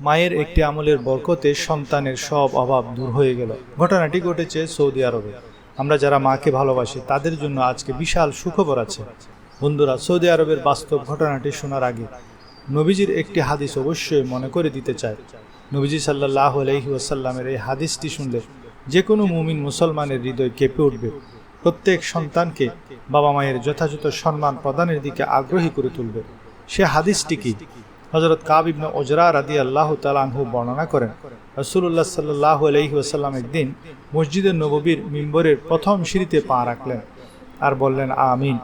মায়ের একটি আমলের বরকতে সন্তানের সব অভাব দূর হয়ে গেল। ঘটনাটি ঘটেছে সৌদি আরবে। আমরা যারা মাকে ভালোবাসি, তাদের জন্য আজকে বিশাল সুখবর আছে। বন্ধুরা, সৌদি আরবের বাস্তব ঘটনাটি শোনার আগে নবীজির একটি হাদিস অবশ্যই মনে করে দিতে চায় নবীজি সাল্লাহ আলহি ওয়াসাল্লামের এই হাদিসটি শুনলে যে কোনো মুমিন মুসলমানের হৃদয় কেঁপে উঠবে। প্রত্যেক সন্তানকে বাবা মায়ের যথাযথ সম্মান প্রদানের দিকে আগ্রহী করে তুলবে। সে হাদিসটি কি? হজরত কাব ইবনে ওজরা রাদি আল্লাহ তালাহু বর্ণনা করেন রসুল্লাহ সাল্লাহ আলহি ওসাল্লাম একদিন মসজিদের নববীর মিম্বরের প্রথম সিঁড়িতে পা রাখলেন আর বললেন, আমিন।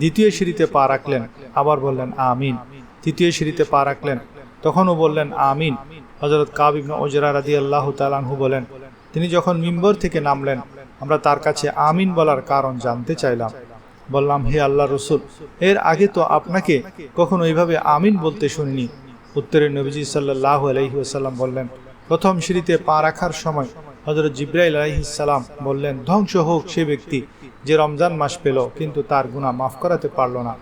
দ্বিতীয় সিঁড়িতে পা রাখলেন, আবার বললেন, আমিন। তৃতীয় সিঁড়িতে পা রাখলেন, তখনও বললেন, আমিন। হজরত কাব ইবনে ওজরা রাদি আল্লাহ তালাহু বলেন, তিনি যখন মিম্বর থেকে নামলেন, আমরা তার কাছে আমিন বলার কারণ জানতে চাইলাম। বললাম, হে আল্লাহ রসুল, এর আগে তো আপনাকে কখনো এইভাবে আমিন বলতে শুনিনি। উত্তরে নবীজি সাল্লাহ আলহি আসাল্লাম বললেন, প্রথম সিঁড়িতে পা রাখার সময় হজরত জিব্রাইল আলহিসাল্লাম বললেন, ধ্বংস হোক সে ব্যক্তি যে রমজান মাস পেল, কিন্তু তার গুণা মাফ করাতে পারল না।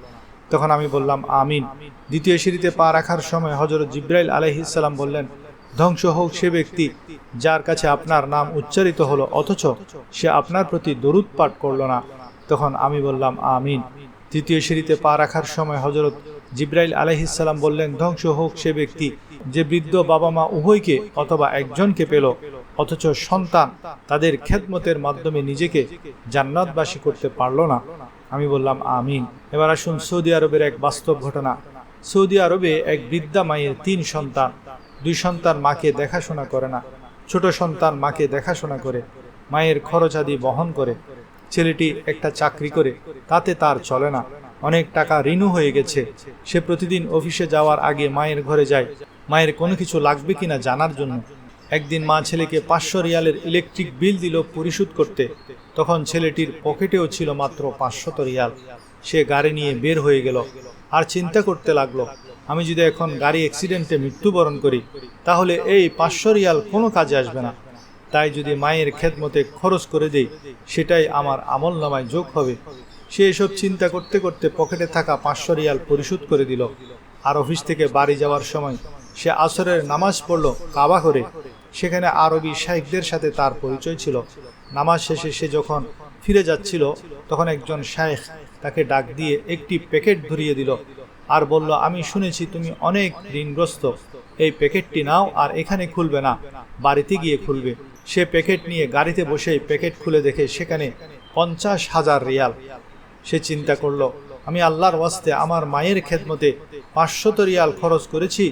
তখন আমি বললাম, আমিন। দ্বিতীয় সিঁড়িতে পা রাখার সময় হজরত জিব্রাইল আলহিসাল্লাম বললেন, ধ্বংস হোক সে ব্যক্তি যার কাছে আপনার নাম উচ্চারিত হলো, অথচ সে আপনার প্রতি দরুদ পাঠ করল না। তখন আমি বললাম, আমিন। তৃতীয় সিঁড়িতে পা রাখার সময় হজরত জিব্রাইল আলহিসাল্লাম বললেন, ধ্বংস হোক সে ব্যক্তি, যে বৃদ্ধ বাবা মা উভয়কে অথবা একজনকে পেল, অথচ সন্তান তাদের খেদমতের মাধ্যমে নিজেকে জান্নাতবাসী করতে পারল না। আমি বললাম, আমিন। এবার আসুন, সৌদি আরবের এক বাস্তব ঘটনা। সৌদি আরবে এক বৃদ্ধা মায়ের তিন সন্তান, দুই সন্তান মাকে দেখাশোনা করে না, ছোট সন্তান মাকে দেখাশোনা করে, মায়ের খরচ আদি বহন করে। ছেলেটি একটা চাকরি করে, তাতে তার চলে না। অনেক টাকা ঋণও হয়ে গেছে। সে প্রতিদিন অফিসে যাওয়ার আগে মায়ের ঘরে যায়। মায়ের কোনো কিছু লাগবে কিনা জানার জন্য। একদিন মা ছেলেকে পাঁচশো রিয়ালের ইলেকট্রিক বিল দিল পরিশোধ করতে। তখন ছেলেটির পকেটেও ছিল মাত্র পাঁচশত রিয়াল। সে গাড়ি নিয়ে বের হয়ে গেল। আর চিন্তা করতে লাগল, আমি যদি এখন গাড়ি অ্যাক্সিডেন্টে মৃত্যুবরণ করি, তাহলে এই পাঁচশো রিয়াল কোনো কাজে আসবে না। তাই যদি মায়ের খেদমতে খরচ করে দেই, সেটাই আমার আমল নামায় যোগ হবে। সে এসব চিন্তা করতে করতে পকেটে থাকা পাঁচশো রিয়াল পরিশোধ করে দিল। আর অফিস থেকে বাড়ি যাওয়ার সময় সে আসরের নামাজ পড়ল কাবা করে সেখানে আরবি শাইখদের সাথে তার পরিচয় ছিল। নামাজ শেষে সে যখন ফিরে যাচ্ছিল, তখন একজন শায়েখ তাকে ডাক দিয়ে একটি প্যাকেট ধরিয়ে দিল আর বলল, আমি শুনেছি তুমি অনেক ঋণগ্রস্ত। এই প্যাকেটটি নাও আর এখানে খুলবে না, বাড়িতে গিয়ে খুলবে। সে প্যাকেট নিয়ে গাড়িতে বসেই প্যাকেট খুলে দেখে সেখানে পঞ্চাশ হাজার রিয়াল। সে চিন্তা করল, আমি আল্লাহর ওয়াস্তে আমার মায়ের খেদমতে পাঁচশত রিয়াল খরচ করেছি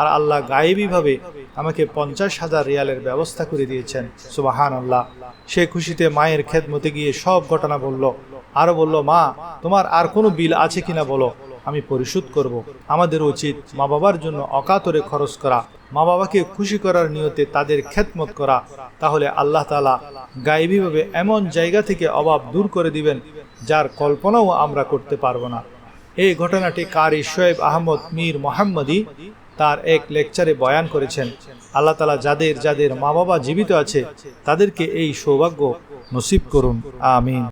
আর আল্লাহ গায়েবীভাবে আমাকে পঞ্চাশ হাজার রিয়ালের ব্যবস্থা করে দিয়েছেন। সুবাহান আল্লাহ সে খুশিতে মায়ের খেদমতে গিয়ে সব ঘটনা বলল আরও বলল, মা, তোমার আর কোনো বিল আছে কিনা বলো। আমি পরিশোধ করব। আমাদের উচিত মা বাবার জন্য অকাতরে খরচ করা। মা বাবাকে খুশি করার নিয়তে তাদের খেদমত করা, তাহলে আল্লাহ তালা গায়েবীভাবে এমন জায়গা থেকে অভাব দূর করে দিবেন, যার কল্পনাও আমরা করতে পারব না। এই ঘটনাটি কারি শোয়েব আহমদ মীর মোহাম্মদী তার এক লেকচারে বয়ান করেছেন। আল্লাহ তালা যাদের যাদের মা বাবা জীবিত আছে, তাদেরকে এই সৌভাগ্য নসিব করুন। আমিন।